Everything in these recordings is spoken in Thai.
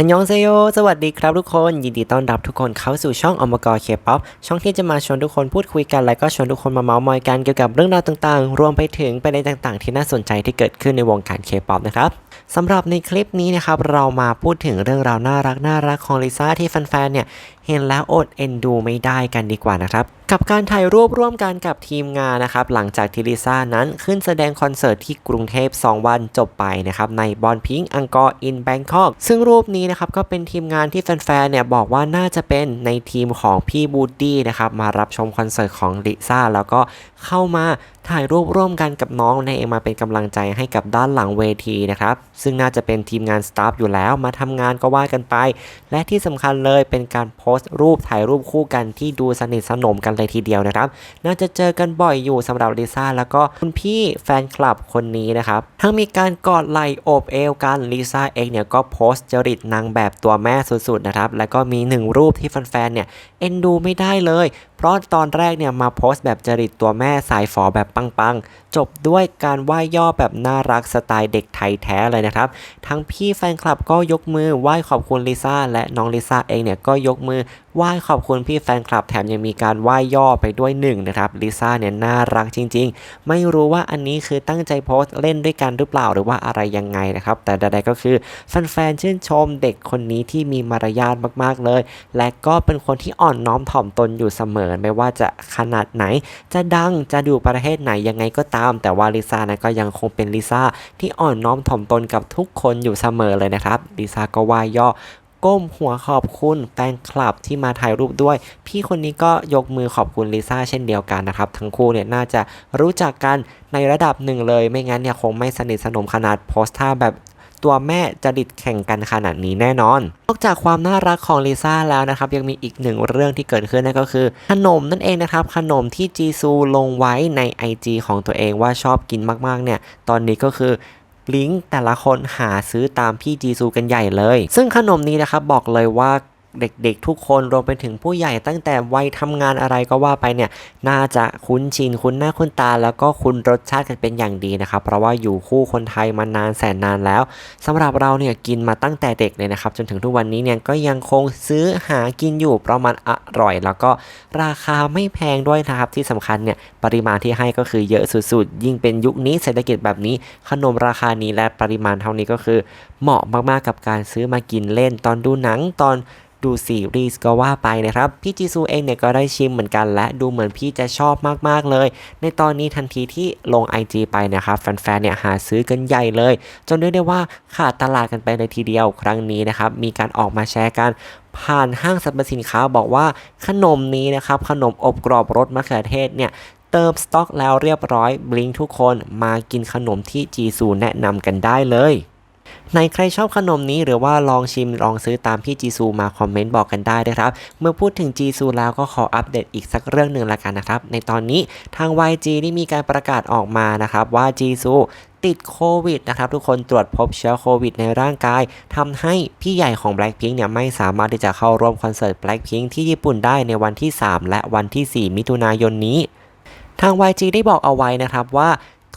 อันยองเซโย สวัสดีครับทุกคน ยินดีต้อนรับทุกคนเข้าสู่ช่องอมกรเคป๊อปช่องที่จะมาชวนทุกคนพูดคุยกัน และก็ชวนทุกคนมาเมาส์มอยกันเกี่ยวกับเรื่องราวต่างๆ รวมไปถึงประเด็นต่างๆ ที่น่าสนใจที่เกิดขึ้นในวงการเคป๊อปนะครับสำหรับในคลิปนี้นะครับ เรามาพูดถึงเรื่องราวน่ารักน่ารักของลิซ่าที่แฟนๆเนี่ย เห็นแล้วอดเอ็นดูไม่ได้กันดีกว่านะครับ กับการถ่ายรูปร่วมกันกับทีมงานนะครับ หลังจากที่ลิซ่านั้นขึ้นแสดงคอนเสิร์ตที่กรุงเทพ 2 วันจบไปนะครับในบอลพิงอังกอร์อินแบงคอกซึ่งรูปนี้นะครับก็เป็นทีมงานที่แฟนๆเนี่ยบอกว่าน่าจะเป็นในทีมของพี่บูดดี้นะครับมารับชมคอนเสิร์ตของลิซ่าแล้วก็เข้ามาถ่ายรูปร่วมกันกับน้องนั่นเองมาเป็นกำลังใจให้กับด้านหลังเวทีนะครับ ซึ่งน่าจะเป็นทีมงานสตาฟอยู่แล้วมาทำงานก็ว่ากันไป และที่สำคัญเลยเป็นการโพสต์รูปถ่ายรูปคู่กันที่ดูสนิทสนมกันเลยทีเดียวนะครับ น่าจะเจอกันบ่อยอยู่สำหรับลิซ่าแล้วก็คุณพี่แฟนคลับคนนี้นะครับ ทั้งมีการกอดไหล่โอบเอวกันลิซ่าเองเนี่ยก็โพสต์จริตนางแบบตัวแม่สุดๆนะครับ แล้วก็มีหนึ่งรูปที่แฟนๆเนี่ยเอ็นดูไม่ได้เลย เพราะตอนแรกเนี่ยมาโพสต์แบบจริตตัวแม่สายฝอแบบปังๆ จบด้วยการไหว้ย่อแบบน่ารักสไตล์เด็กไทยแท้เลยนะครับ ทั้งพี่แฟนคลับก็ยกมือไหว้ขอบคุณลิซ่าและน้องลิซ่าเองเนี่ยก็ยกมือไหว้ขอบคุณพี่แฟนคลับแถมยังมีการไหว้ย่อไปด้วยหนึ่งนะครับลิซ่าเนี่ยน่ารักจริง ๆ ไม่รู้ว่าอันนี้คือตั้งใจโพสต์เล่นด้วยกันหรือเปล่าหรือว่าอะไรยังไงนะครับ แต่ใดๆก็คือแฟนๆชื่นชมเด็กคนนี้ที่มีมารยาทมากๆเลย และก็เป็นคนที่อ่อนน้อมถ่อมตนอยู่เสมอไม่ว่าจะขนาดไหน จะดังจะดูประเทศไหนยังไงก็ตาม แต่ว่าลิซ่านะก็ยังคงเป็นลิซ่าที่อ่อนน้อมถ่อมตนกับทุกคนอยู่เสมอเลยนะครับลิซ่าก็ว่าย่อ ก้มหัวขอบคุณแฟนคลับที่มาถ่ายรูปด้วย พี่คนนี้ก็ยกมือขอบคุณลิซ่าเช่นเดียวกันนะครับ ทั้งคู่เนี่ยน่าจะรู้จักกันในระดับหนึ่งเลย ไม่งั้นเนี่ยคงไม่สนิทสนมขนาดโพสท่าแบบตัวแม่จริตแข่งกันขนาดนี้แน่นอน นอกจากความน่ารักของลิซ่าแล้วนะครับ ยังมีอีกหนึ่งเรื่องที่เกิดขึ้นนั่นก็คือ ขนมนั่นเองนะครับ ขนมที่จีซูลงไว้ใน IG ของตัวเองว่าชอบกินมากๆเนี่ย ตอนนี้ก็คือ ลิงก์แต่ละคนหาซื้อตามพี่จีซูกันใหญ่เลย ซึ่งขนมนี้นะครับบอกเลยว่า เด็กๆ ทุกคนรวมไปถึงผู้ใหญ่ตั้งแต่วัยทำงานอะไรก็ว่าไปเนี่ยน่าจะคุ้นชินคุ้นหน้าคุ้นตา แล้วก็คุ้นรสชาติกันเป็นอย่างดีนะครับ เพราะว่าอยู่คู่คนไทยมานานแสนนานแล้วสำหรับเราเนี่ยกินมาตั้งแต่เด็กเลยนะครับ จนถึงทุกวันนี้เนี่ยก็ยังคงซื้อหากินอยู่เพราะมันอร่อย แล้วก็ราคาไม่แพงด้วยนะครับที่สำคัญเนี่ยปริมาณที่ให้ก็คือเยอะสุดๆ ยิ่งเป็นยุคนี้เศรษฐกิจแบบนี้ ขนมราคานี้และปริมาณเท่านี้ก็คือ เหมาะมากๆกับการซื้อมากินเล่นตอนดูหนังตอน ดูซีรีส์ก็ว่าไปนะครับ พี่จีซูเองเนี่ยก็ได้ชิมเหมือนกัน และดูเหมือนพี่จะชอบมากๆเลย ในตอนนี้ทันทีที่ลง IG ไปนะครับแฟนๆเนี่ยหาซื้อกันใหญ่เลย จนเรียกได้ว่าขาดตลาดกันไปเลยทีเดียวครั้งนี้นะครับ มีการออกมาแชร์กันผ่านห้างสรรพสินค้าบอกว่าขนมนี้นะครับขนมอบกรอบรสมะเขือเทศเนี่ยเติมสต็อกแล้วเรียบร้อยบลิงทุกคนมากินขนมที่จีซูแนะนำกันได้เลย ในใครชอบขนมนี้หรือว่าลองชิมลองซื้อตามพี่จีซูมาคอมเมนต์บอกกันได้นะครับ เมื่อพูดถึงจีซูแล้วก็ขออัปเดตอีกสักเรื่องหนึ่งละกันนะครับ ในตอนนี้ทาง YG ได้มีการประกาศออกมานะครับว่าจีซูติดโควิดนะครับทุกคนตรวจพบเชื้อโควิดในร่างกายทำให้พี่ใหญ่ของ Blackpink เนี่ยไม่สามารถที่จะเข้าร่วมคอนเสิร์ต Blackpink ที่ญี่ปุ่นได้ในวันที่ 3 และวันที่ 4 มิถุนายนนี้ ทาง YG ได้บอกเอาไว้นะครับว่า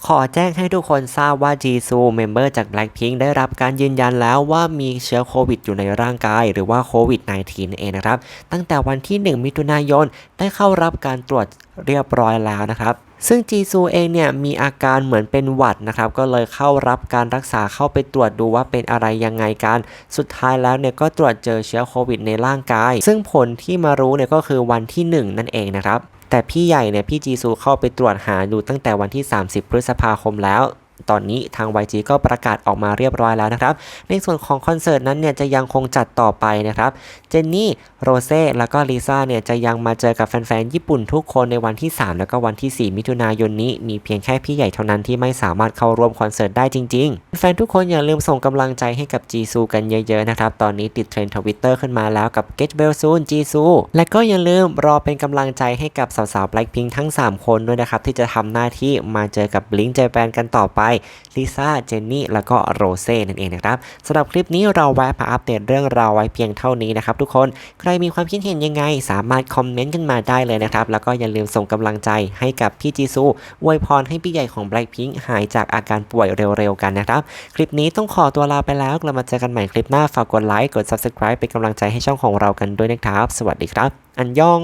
ขอแจ้งให้ทุกคนทราบว่า Jisoo เมมเบอร์จาก Blackpink ได้รับการยืนยันแล้วว่ามีเชื้อโควิดอยู่ในร่างกาย หรือว่าโควิด -19 นั่นเองนะครับ ตั้งแต่วันที่ 1 มิถุนายน ได้เข้ารับการตรวจเรียบร้อยแล้วนะครับซึ่งจีซูเองเนี่ยมีอาการเหมือนเป็นหวัดนะครับก็เลยเข้ารับการรักษาเข้าไปตรวจดูว่าเป็นอะไรยังไงกัน สุดท้ายแล้วเนี่ยก็ตรวจเจอเชื้อโควิดในร่างกาย ซึ่งผลที่มารู้เนี่ยก็คือวันที่ 1 นั่นเองนะครับ แต่พี่ใหญ่เนี่ยพี่จีซูเข้าไปตรวจหาดูตั้งแต่วันที่ 30 พฤษภาคมแล้ว ตอนนี้ทาง YG ก็ประกาศออกมาเรียบร้อยแล้วนะครับ ในส่วนของคอนเสิร์ตนั้นเนี่ยจะยังคงจัดต่อไปนะครับ เจนนี่ โรเซ่ แล้วก็ลิซ่าเนี่ยจะยังมาเจอกับแฟนๆ ญี่ปุ่นทุกคนในวันที่ 3 แล้วก็วันที่ 4 มิถุนายนนี้ มีเพียงแค่พี่ใหญ่เท่านั้นที่ไม่สามารถเข้าร่วมคอนเสิร์ตได้จริง ๆ แฟนทุกคนอย่าลืมส่งกำลังใจให้กับจีซูกันเยอะๆนะครับ ตอนนี้ติดเทรนด์ทวิตเตอร์ขึ้นมาแล้วกับ Get Well Soon จีซู และก็อย่าลืมรอเป็นกำลังใจให้กับสาวๆ Blackpink ทั้ง 3 คนด้วยนะครับที่จะทำหน้าที่มาเจอกับ Blink Japan กันต่อไปลิซ่า เจนนี่ แล้วก็โรเซ่นั่นเองนะครับสำหรับคลิปนี้เราแวะมาอัปเดตเรื่องราวไว้เพียงเท่านี้นะครับทุกคน ใครมีความคิดเห็นยังไง สามารถคอมเมนต์กันมาได้เลยนะครับ แล้วก็อย่าลืมส่งกำลังใจให้กับพี่จีซูอวยพรให้พี่ใหญ่ของ Blackpink หายจากอาการป่วยเร็วๆกันนะครับ คลิปนี้ต้องขอตัวลาไปแล้วเรามาเจอกันใหม่คลิปหน้า ฝากกดไลค์ กด Subscribe เป็นกำลังใจให้ช่องของเรากันด้วยนะครับ สวัสดีครับ อันยอง